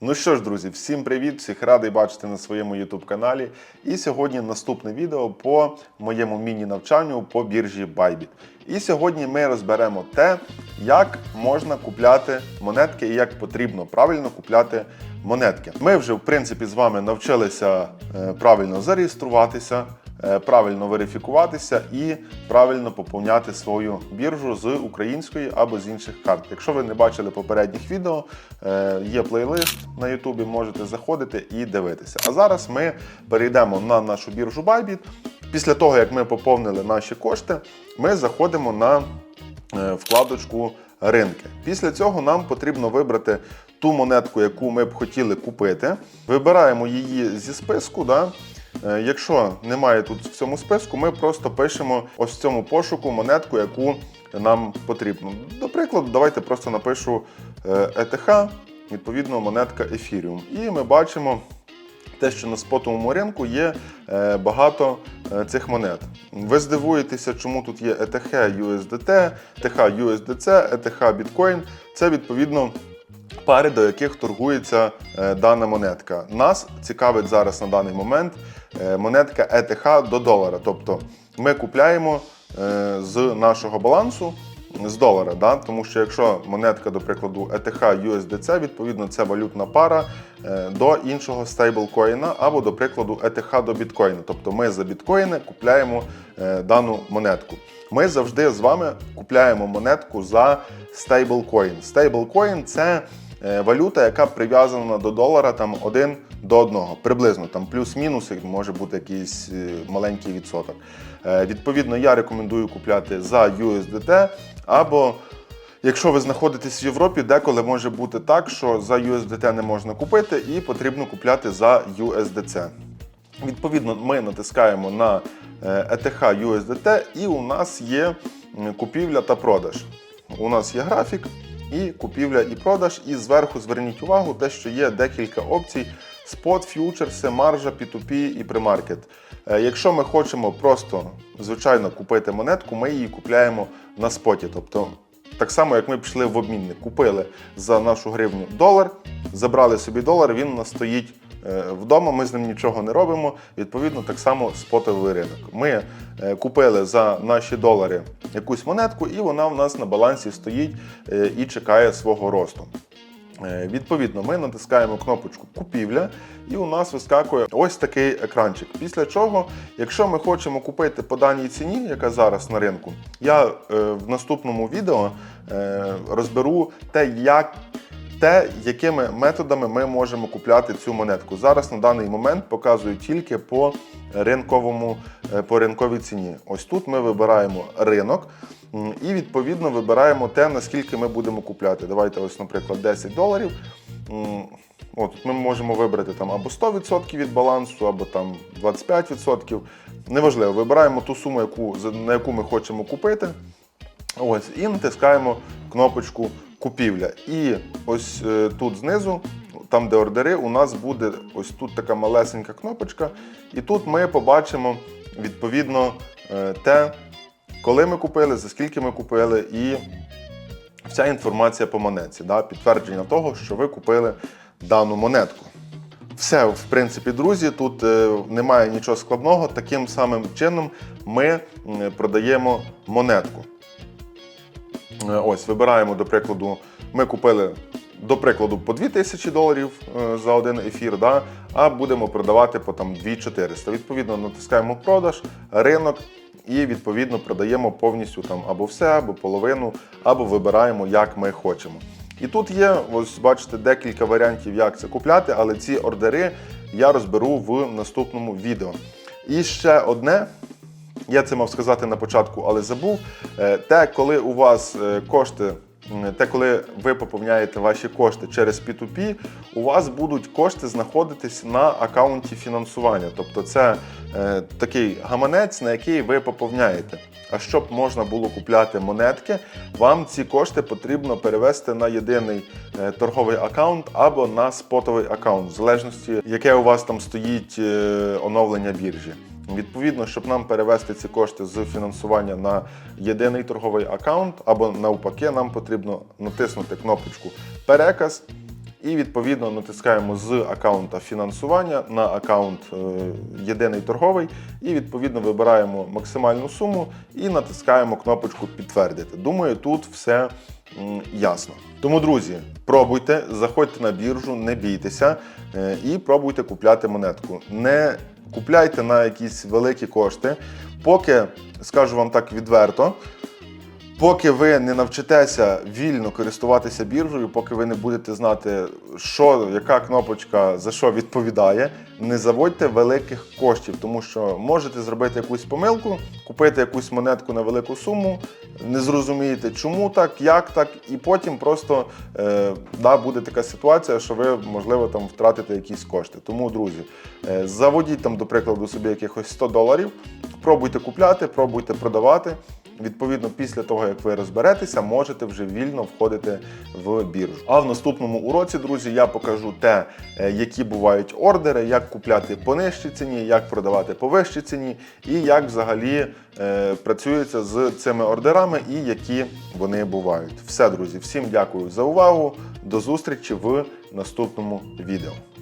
Ну що ж, друзі, всім привіт! Всіх радий бачити на своєму YouTube каналі. І сьогодні наступне відео по моєму міні-навчанню по біржі Bybit. І сьогодні ми розберемо те, як можна купляти монетки і як потрібно правильно купляти монетки. Ми вже, в принципі, з вами навчилися е, правильно зареєструватися, правильно верифікуватися і правильно поповняти свою біржу з української або з інших карт. Якщо ви не бачили попередніх відео, е, є плейлист на Ютубі, можете заходити і дивитися. А зараз ми перейдемо на нашу біржу Bybit. Після того, як ми поповнили наші кошти, ми заходимо на е, вкладочку ринки. Після цього нам потрібно вибрати ту монетку, яку ми б хотіли купити. Вибираємо її зі списку. Да? Е, Якщо немає тут в цьому списку, ми просто пишемо ось в цьому пошуку монетку, яку нам потрібно. До прикладу, давайте просто напишу е, ETH, відповідно, монетка Ethereum. І ми бачимо те, що на спотовому ринку є е, багато е, цих монет. Ви здивуєтеся, чому тут є ETH USDT, ETH USDC, ETH Bitcoin. Це відповідно пари, до яких торгується е, дана монетка. Нас цікавить зараз на даний момент е, монетка ETH до долара. Тобто ми купляємо е, з нашого балансу з долара, да? тому що якщо монетка, до прикладу, ETH USDC, відповідно, це валютна пара до іншого стейблкоїна або, до прикладу, ETH до біткоїна. Тобто ми за біткоїни купляємо дану монетку. Ми завжди з вами купляємо монетку за стейблкоін. Стейблкоін це е, валюта, яка прив'язана до долара там один до одного, приблизно там плюс-мінус, може бути якийсь е, маленький відсоток. Е, Відповідно, я рекомендую купляти за USDT або Якщо ви знаходитесь в Європі, деколи може бути так, що за USDT не можна купити і потрібно купляти за USDC. Відповідно, ми натискаємо на е, ETH USDT і у нас є купівля та продаж. У нас є графік і купівля і продаж. І зверху зверніть увагу, те, що є декілька опцій: спот, ф'ючерси, маржа, P2P і премаркет. Якщо ми хочемо просто звичайно купити монетку, ми її купляємо на споті. Тобто так само, як ми пішли в обмінник, купили за нашу гривню долар, забрали собі долар, він у нас стоїть вдома, ми з ним нічого не робимо. Відповідно, так само спотовий ринок. Ми е, купили за наші долари якусь монетку, і вона в нас на балансі стоїть е, і чекає свого росту. Е, Відповідно, ми натискаємо кнопочку Купівля, і у нас вискакує ось такий екранчик. Після чого, якщо ми хочемо купити по даній ціні, яка зараз на ринку, я е, в наступному відео е, розберу те, як. Те, якими методами ми можемо купляти цю монетку. Зараз на даний момент показую тільки по ринковому, е, по ринковій ціні. Ось тут ми вибираємо ринок і відповідно вибираємо те, наскільки ми будемо купляти. Давайте, ось, наприклад, 10 доларів. От, ми можемо вибрати там або 100% від балансу, або там 25%. Неважливо, вибираємо ту суму, яку, на яку ми хочемо купити. Ось, і натискаємо кнопочку купівля. І ось е, тут знизу, там де ордери, у нас буде ось тут така малесенька кнопочка. І тут ми побачимо відповідно е, те, коли ми купили, за скільки ми купили, і вся інформація по монетці, да, підтвердження того, що ви купили дану монетку. Все, в принципі, друзі, тут е, немає нічого складного. Таким самим чином ми продаємо монетку. Е, Ось, вибираємо, до прикладу, ми купили, до прикладу, по 2000 доларів е, за один ефір, да, а будемо продавати по там 2400. Відповідно, натискаємо продаж, ринок і відповідно продаємо повністю там або все, або половину, або вибираємо, як ми хочемо. І тут є, ось бачите, декілька варіантів, як це купляти, але ці ордери я розберу в наступному відео. І ще одне, я це мав сказати на початку, але забув. Е, Те, коли у вас е, кошти, те, коли ви поповняєте ваші кошти через P2P, у вас будуть кошти знаходитись на аккаунті фінансування. Тобто це е, такий гаманець, на який ви поповняєте. А щоб можна було купляти монетки, вам ці кошти потрібно перевести на єдиний торговий аккаунт або на спотовий аккаунт, в залежності, яке у вас там стоїть оновлення біржі. Відповідно, щоб нам перевести ці кошти з фінансування на єдиний торговий аккаунт, або навпаки, нам потрібно натиснути кнопочку Переказ. і відповідно натискаємо з аккаунта фінансування на аккаунт е, єдиний торговий, і відповідно вибираємо максимальну суму і натискаємо кнопочку підтвердити. Думаю, тут все ясно. Тому, друзі, пробуйте, заходьте на біржу, не бійтеся е, і пробуйте купляти монетку. Не купляйте на якісь великі кошти, поки скажу вам так відверто. Поки ви не навчитеся вільно користуватися біржею, поки ви не будете знати, що, яка кнопочка за що відповідає, не заводьте великих коштів, тому що можете зробити якусь помилку, купити якусь монетку на велику суму, не зрозумієте, чому так, як так, і потім просто е, да, буде така ситуація, що ви, можливо, там втратите якісь кошти. Тому, друзі, е, заводіть там, до прикладу, собі якихось 100 доларів, пробуйте купляти, пробуйте продавати. Відповідно, після того, як ви розберетеся, можете вже вільно входити в біржу. А в наступному уроці, друзі, я покажу те, е, які бувають ордери, як купляти по нижчій ціні, як продавати по вищій ціні, і як взагалі е, працюється з цими ордерами і які вони бувають. Все, друзі, всім дякую за увагу. До зустрічі в наступному відео.